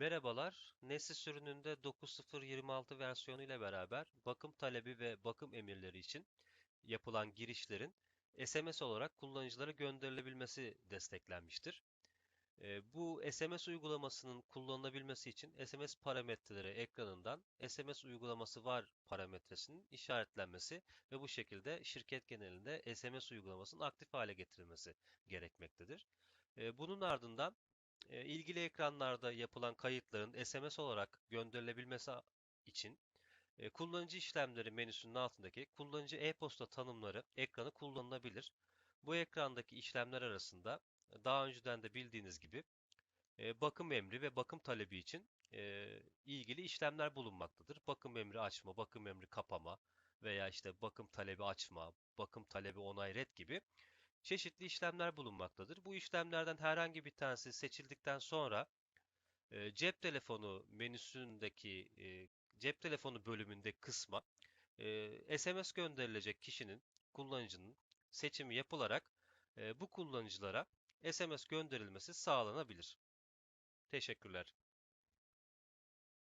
Merhabalar, Nesli sürümünde 9.0.26 versiyonu ile beraber bakım talebi ve bakım emirleri için yapılan girişlerin SMS olarak kullanıcılara gönderilebilmesi desteklenmiştir. Ee, Bu SMS uygulamasının kullanılabilmesi için SMS parametreleri ekranından SMS uygulaması var parametresinin işaretlenmesi ve bu şekilde şirket genelinde SMS uygulamasının aktif hale getirilmesi gerekmektedir. Ee, Bunun ardından e, ilgili ekranlarda yapılan kayıtların SMS olarak gönderilebilmesi için kullanıcı işlemleri menüsünün altındaki kullanıcı e-posta tanımları ekranı kullanılabilir. Bu ekrandaki işlemler arasında daha önceden de bildiğiniz gibi bakım emri ve bakım talebi için ilgili işlemler bulunmaktadır. Bakım emri açma, bakım emri kapama veya işte bakım talebi açma, bakım talebi onay red gibi çeşitli işlemler bulunmaktadır. Bu işlemlerden herhangi bir tanesi seçildikten sonra e, cep telefonu menüsündeki e, cep telefonu bölümünde kısma e, SMS gönderilecek kişinin, kullanıcının seçimi yapılarak e, bu kullanıcılara SMS gönderilmesi sağlanabilir. Teşekkürler.